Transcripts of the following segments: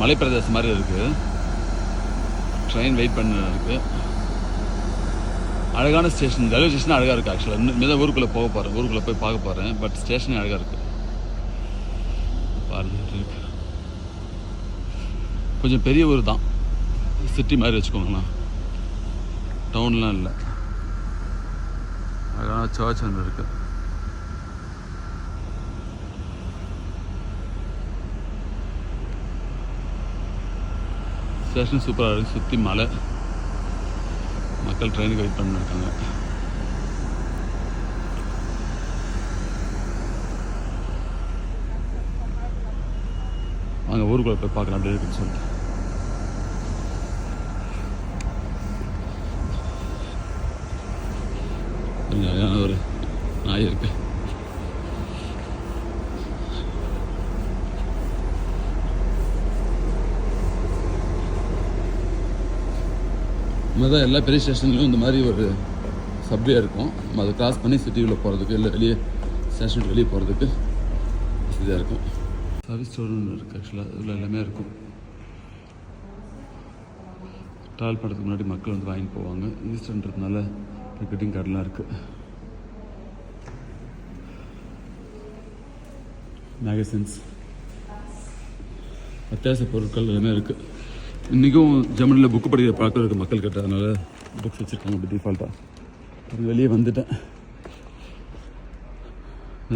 மலைப்பிரதேசம் மாதிரி இருக்குது train wait பண்ண இருக்குது அழகான ஸ்டேஷன் ரயில்வே ஸ்டேஷன் அழகாக இருக்குது ஆக்சுவலாக இன்னும் தான் ஊருக்குள்ளே போக போகிறேன் ஊருக்குள்ளே போய் பார்க்க போகிறேன் பட் ஸ்டேஷனே அழகாக இருக்குது இருக்கு. கொஞ்சம் பெரிய ஊர் தான். சிட்டி மாதிரி வச்சுக்கோங்கண்ணா டவுன்லாம் இல்லை. அழகான சர்ச் ஒன்று இருக்குது ஸ்டேஷன் சூப்பராக இருக்குது சுற்றி மலை. மக்கள் ட்ரெயினுக்கு வெயிட் பண்ணிருக்காங்க வாங்க ஊருக்குள்ள போய் பார்க்கலாம் அப்படி இருக்குன்னு சொல்லிட்டு. கொஞ்சம் ஒரு நாய் மாதிரி தான் எல்லா பெரிய ஸ்டேஷன்லேயும் இந்த மாதிரி ஒரு சப்வே இருக்கும். நம்ம அதை கிராஸ் பண்ணி சிட்டிக்குள்ளே போகிறதுக்கு இல்லை வெளியே ஸ்டேஷனுக்கு வெளியே போகிறதுக்கு வசதியாக இருக்கும். சர்வீஸ் ஸ்டோர்னு இருக்குது ஆக்சுவலாக இதில் எல்லாமே இருக்கும். ட்ராவல் பண்ணுறதுக்கு முன்னாடி மக்கள் வந்து வாங்கிட்டு போவாங்க. ஈஸ்டர்ன்றதுனால டிக்கெட்டிங் கார்டெலாம் இருக்குது மேகசின்ஸ் அத்தியாவசிய பொருட்கள் எல்லாமே இருக்குது இன்றைக்கும் ஜெர்மனியில் புக்கு படிக்கிற பழக்கம் இருக்குது மக்கள் கிட்ட அதனால் புக்ஸ் வச்சுருக்காங்க அப்படி டிஃபால்ட்டாக வெளியே வந்துட்டேன்.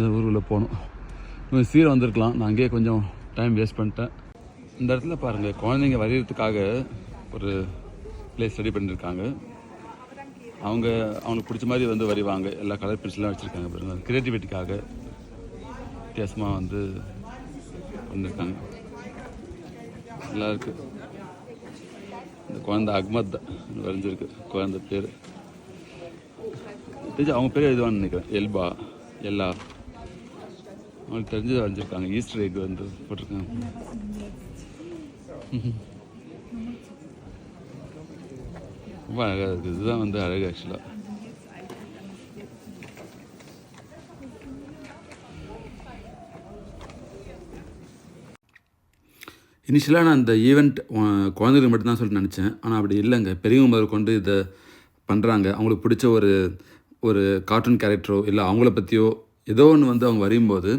ஊருக்குள்ளே போகணும். கொஞ்சம் சீரம் வந்திருக்கலாம். நான் அங்கேயே கொஞ்சம் டைம் வேஸ்ட் பண்ணிட்டேன். இந்த இடத்துல பாருங்கள் குழந்தைங்க வரைகிறதுக்காக ஒரு பிளேஸ் ரெடி பண்ணியிருக்காங்க அவங்க அவங்களுக்கு பிடிச்ச மாதிரி வந்து வரைவாங்க. எல்லா கலர் பென்சிலாம் வச்சுருக்காங்க பாருங்கள் க்ரியேட்டிவிட்டிக்காக வித்தியாசமாக வந்து பண்ணியிருக்காங்க நல்லா இருக்குது இந்த குழந்தை அக்மத் வரைஞ்சிருக்கு. குழந்தை பேர். தெரிஞ்சு அவங்க பேர் எழுதுவான்னு நினைக்கிறேன். எல்பா எல்லா. அவங்களுக்கு தெரிஞ்சது வரைஞ்சிருக்காங்க. ஈஸ்டர் எக் வந்து போட்டிருக்காங்க. ரொம்ப அழகாக இருக்குது இதுதான் வந்து அழகு ஆக்சுவலாக இனிஷியலாக நான் இந்த ஈவெண்ட் குழந்தைகளுக்கு மட்டும்தான் சொல்லிட்டு நினச்சேன். ஆனால் அப்படி இல்லைங்க. பெரியவங்க முதல் கொண்டு இதை பண்ணுறாங்க அவங்களுக்கு பிடிச்ச ஒரு ஒரு கார்ட்டூன் கேரக்டரோ இல்லை அவங்கள பற்றியோ ஏதோ ஒன்று வந்து அவங்க வரையும்போது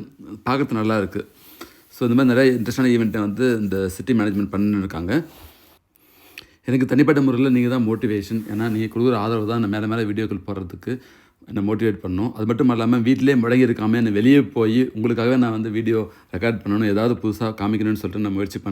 பார்க்கறது நல்லா இருக்குது ஸோ இந்த மாதிரி நிறைய இன்ட்ரெஸ்டான ஈவெண்ட்டை வந்து இந்த சிட்டி மேனேஜ்மெண்ட் பண்ணின்னு இருக்காங்க. எனக்கு தனிப்பட்ட முறையில் நீங்கள் தான் மோட்டிவேஷன் ஏன்னா நீங்கள் கொடுக்குற ஆதரவு தான் நான் மேலே மேலே வீடியோக்கள் போடுறதுக்கு என்னை மோட்டிவேட் பண்ணும். அது மட்டும் இல்லாமல் வீட்டிலே முடங்கி இருக்காமல் என்னை வெளியே போய் உங்களுக்காகவே நான் வந்து வீடியோ ரெக்கார்ட் பண்ணணும் ஏதாவது புதுசாக காமிக்கணும்னு சொல்லிட்டு நான் முயற்சி பண்ணுறேன்